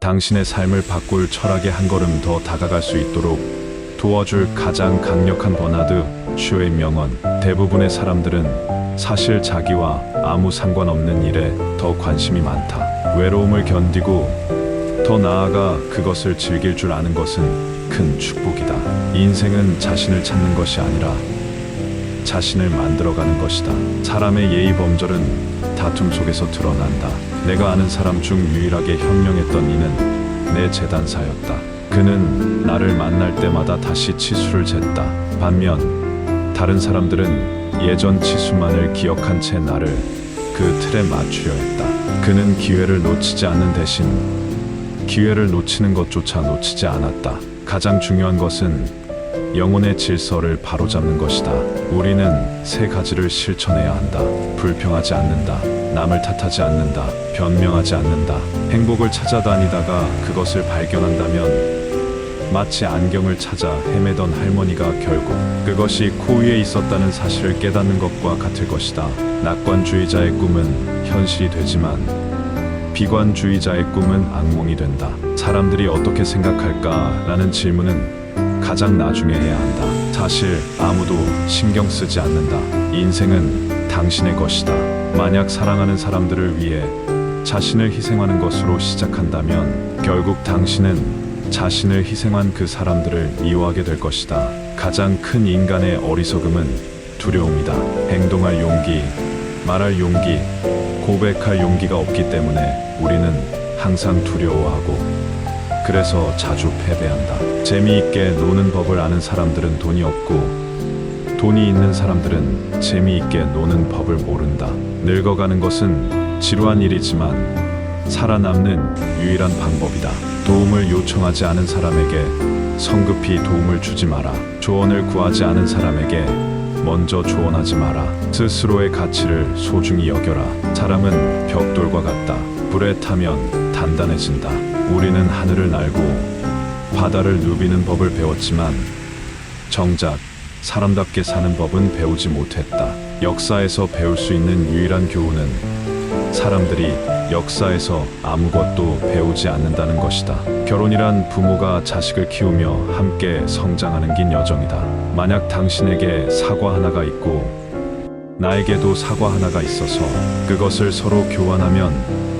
당신의 삶을 바꿀 철학에 한 걸음 더 다가갈 수 있도록 도와줄 가장 강력한 버나드 슈의 명언. 대부분의 사람들은 사실 자기와 아무 상관없는 일에 더 관심이 많다. 외로움을 견디고 더 나아가 그것을 즐길 줄 아는 것은 큰 축복이다. 인생은 자신을 찾는 것이 아니라 자신을 만들어가는 것이다. 사람의 예의 범절은 다툼 속에서 드러난다. 내가 아는 사람 중 유일하게 현명했던 이는 내 재단사였다. 그는 나를 만날 때마다 다시 치수를 쟀다. 반면 다른 사람들은 예전 치수만을 기억한 채 나를 그 틀에 맞추려 했다. 그는 기회를 놓치지 않는 대신 기회를 놓치는 것조차 놓치지 않았다. 가장 중요한 것은 영혼의 질서를 바로잡는 것이다. 우리는 세 가지를 실천해야 한다. 불평하지 않는다. 남을 탓하지 않는다. 변명하지 않는다. 행복을 찾아다니다가 그것을 발견한다면 마치 안경을 찾아 헤매던 할머니가 결국 그것이 코 위에 있었다는 사실을 깨닫는 것과 같을 것이다. 낙관주의자의 꿈은 현실이 되지만 비관주의자의 꿈은 악몽이 된다. 사람들이 어떻게 생각할까라는 질문은 가장 나중에 해야 한다. 사실 아무도 신경 쓰지 않는다. 인생은 당신의 것이다. 만약 사랑하는 사람들을 위해 자신을 희생하는 것으로 시작한다면 결국 당신은 자신을 희생한 그 사람들을 미워하게 될 것이다. 가장 큰 인간의 어리석음은 두려움이다. 행동할 용기, 말할 용기, 고백할 용기가 없기 때문에 우리는 항상 두려워하고 그래서 자주 패배한다. 재미있게 노는 법을 아는 사람들은 돈이 없고 돈이 있는 사람들은 재미있게 노는 법을 모른다. 늙어가는 것은 지루한 일이지만 살아남는 유일한 방법이다. 도움을 요청하지 않은 사람에게 성급히 도움을 주지 마라. 조언을 구하지 않은 사람에게 먼저 조언하지 마라. 스스로의 가치를 소중히 여겨라. 사람은 벽돌과 같다. 불에 타면 단단해진다. 우리는 하늘을 날고 바다를 누비는 법을 배웠지만 정작 사람답게 사는 법은 배우지 못했다. 역사에서 배울 수 있는 유일한 교훈은 사람들이 역사에서 아무것도 배우지 않는다는 것이다. 결혼이란 부모가 자식을 키우며 함께 성장하는 긴 여정이다. 만약 당신에게 사과 하나가 있고 나에게도 사과 하나가 있어서 그것을 서로 교환하면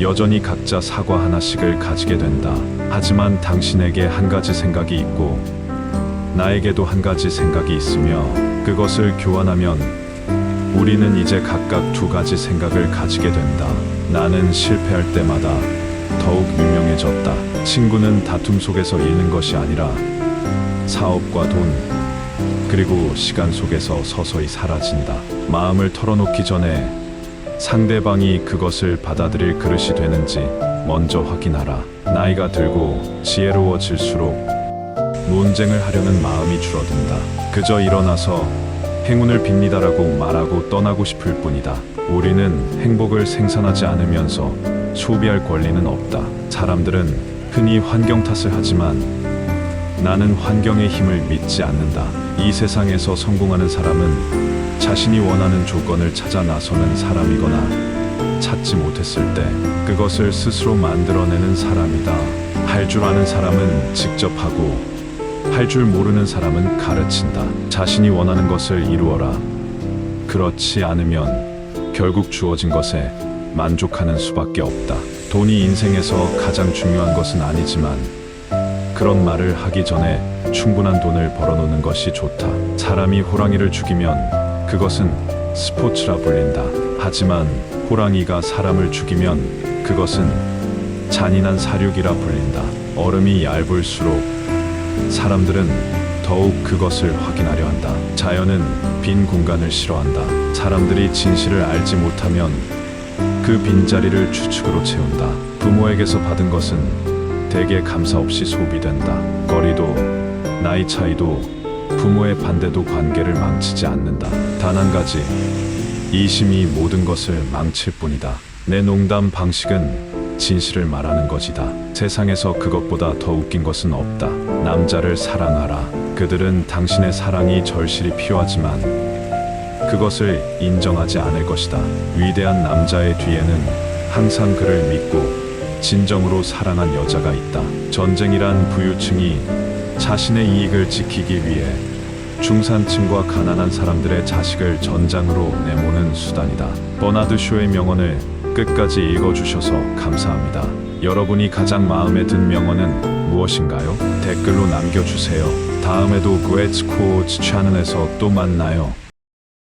여전히 각자 사과 하나씩을 가지게 된다. 하지만 당신에게 한 가지 생각이 있고 나에게도 한 가지 생각이 있으며 그것을 교환하면 우리는 이제 각각 두 가지 생각을 가지게 된다. 나는 실패할 때마다 더욱 유명해졌다. 친구는 다툼 속에서 잃는 것이 아니라 사업과 돈, 그리고 시간 속에서 서서히 사라진다. 마음을 털어놓기 전에 상대방이 그것을 받아들일 그릇이 되는지 먼저 확인하라. 나이가 들고 지혜로워질수록 논쟁을 하려는 마음이 줄어든다. 그저 일어나서 행운을 빕니다라고 말하고 떠나고 싶을 뿐이다. 우리는 행복을 생산하지 않으면서 소비할 권리는 없다. 사람들은 흔히 환경 탓을 하지만 나는 환경의 힘을 믿지 않는다. 이 세상에서 성공하는 사람은 자신이 원하는 조건을 찾아 나서는 사람이거나 찾지 못했을 때 그것을 스스로 만들어내는 사람이다. 할 줄 아는 사람은 직접 하고 할 줄 모르는 사람은 가르친다. 자신이 원하는 것을 이루어라. 그렇지 않으면 결국 주어진 것에 만족하는 수밖에 없다. 돈이 인생에서 가장 중요한 것은 아니지만 그런 말을 하기 전에 충분한 돈을 벌어놓는 것이 좋다. 사람이 호랑이를 죽이면 그것은 스포츠라 불린다. 하지만 호랑이가 사람을 죽이면 그것은 잔인한 사륙이라 불린다. 얼음이 얇을수록 사람들은 더욱 그것을 확인하려 한다. 자연은 빈 공간을 싫어한다. 사람들이 진실을 알지 못하면 그 빈자리를 추측으로 채운다. 부모에게서 받은 것은 대개 감사 없이 소비된다. 거리도 나이 차이도 부모의 반대도 관계를 망치지 않는다. 단 한 가지 이심이 모든 것을 망칠 뿐이다. 내 농담 방식은 진실을 말하는 것이다. 세상에서 그것보다 더 웃긴 것은 없다. 남자를 사랑하라. 그들은 당신의 사랑이 절실히 필요하지만 그것을 인정하지 않을 것이다. 위대한 남자의 뒤에는 항상 그를 믿고 진정으로 사랑한 여자가 있다. 전쟁이란 부유층이 자신의 이익을 지키기 위해 중산층과 가난한 사람들의 자식을 전장으로 내모는 수단이다. 버나드 쇼의 명언을 끝까지 읽어주셔서 감사합니다. 여러분이 가장 마음에 든 명언은 무엇인가요? 댓글로 남겨주세요. 다음에도 그웨츠 코치 채널에서 또 만나요.